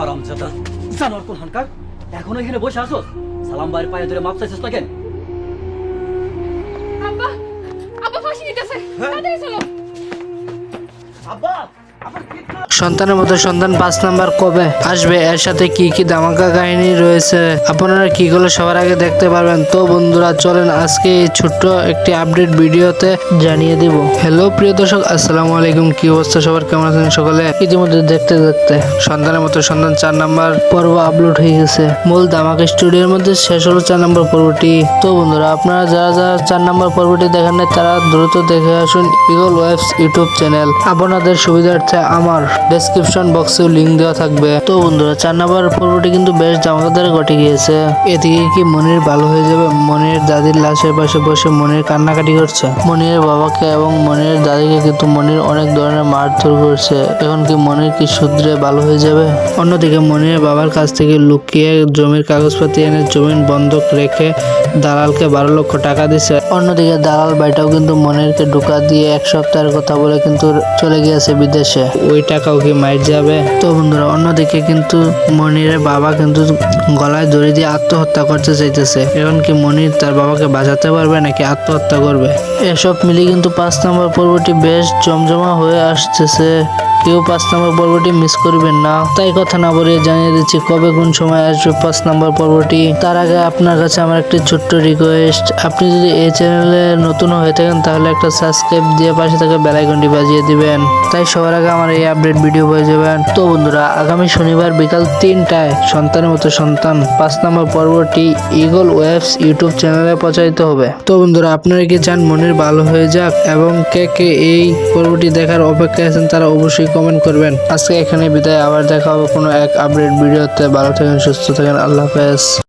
হারাম জাদা। জানোয়ার কোন হানকার? এখনও এখানে বসে আসো সালাম ভাইয়ের পায়ে ধরে মাপ চাইছিস না কেন? আব্বা আব্বা ফাঁসি দিতেছে। তাড়াতাড়ি চলো। আব্বা! সন্তানের মতো সন্তান পাঁচ নাম্বার কবে আসবে? এর সাথে কি কি ধামাকা কাহিনী রয়েছে? আপনারা কি গুলো সবার আগে দেখতে পারবেন? তো বন্ধুরা, চলেন আজকে এই ছোট্ট একটি আপডেট ভিডিওতে জানিয়ে দিব। হ্যালো প্রিয় দর্শক, আসসালামু আলাইকুম। কি অবস্থা সবার? কেমন আছেন সকলে? ইতিমধ্যে দেখতে দেখতে সন্তানের মতো সন্তান চার নাম্বার পর্ব আপলোড হয়ে গেছে। মূল ধামাকা স্টুডিওর মধ্যে শেষ হলো চার নম্বর পর্বটি। তো বন্ধুরা, আপনারা যারা যারা চার নাম্বার পর্বটি দেখেন তারা দ্রুত দেখে আসুন ইগল ওয়েবস ইউটিউব চ্যানেল আপনাদের সুবিধার্থে আমার ডেসক্রিপশন বক্সে লিংক দেওয়া থাকবে। তো বন্ধুরা, চার নম্বর পর্বটি কিন্তু বেশ ধামাকাদার ঘটে গিয়েছে। এদিকে কি মনির ভালো হয়ে যাবে? মনির দাদির লাশের পাশে বসে মনির কান্নাকাটি করছে। মনির বাবাকে এবং মনির দাদিকে কিন্তু মনির অনেক ধরনের মারধর করছে। এখন কি মনির কি শুধরে ভালো হয়ে যাবে? অন্যদিকে মনির বাবার কাছ থেকে লুকিয়ে জমির কাগজপাতি এনে জমিন বন্ধক রেখে দালালকে বারো লক্ষ টাকা দিছে। অন্যদিকে দালাল ভাইটাও কিন্তু মনিরকে ঢুকা দিয়ে এক সপ্তাহের কথা বলে কিন্তু চলে গিয়েছে বিদেশে। ওই টাকাও কি মাইর যাবে? তো বন্ধুরা, অন্যদিকে কিন্তু মনিরের বাবা কিন্তু গলায় দড়ি দিয়ে আত্মহত্যা করতে চাইতেছে। এখন কি মনির তার বাবাকে বাঁচাতে পারবে নাকি আত্মহত্যা করবে? এসব মিলিয়ে কিন্তু পাঁচ নম্বর পর্বটি বেশ জমজমা হয়ে আসতেছে। কেউ পাঁচ নম্বর পর্বটি মিস করবেন না। তাই কথা না বলে জানিয়ে দিচ্ছি, কবে কোন সময় আসবে পাঁচ নম্বর পর্বটি? তার আগে আপনার কাছে আমার একটি ছোট্ট রিকোয়েস্ট আপনি যদি এই চ্যানেলে নতুন হয়ে থাকেন, তাহলে একটা সাবস্ক্রাইব দিয়ে পাশে থাকা বেলাইকনটি বাজিয়ে দিবেন। তাই সবার আগে আমার এই আপডেট ভিডিও পেয়ে যাবেন। তো বন্ধুরা, আগামী শনিবার বিকাল তিনটায় সন্তানের মতো সন্তান পাঁচ নম্বর পর্বটি ইগল ওয়েবস ইউটিউব চ্যানেলে প্রচারিত হবে। তো বন্ধুরা, আপনারা কি চান মনের ভালো হয়ে যাক এবং কে কে এই পর্বটি দেখার অপেক্ষায় আছেন তারা অবশ্যই কমেন্ট করবেন। আজকে এখানে বিদায়, আবার দেখা হবে কোনো এক আপডেট ভিডিওতে ভালো থাকেন, সুস্থ থাকেন, আল্লাহ হাফেজ।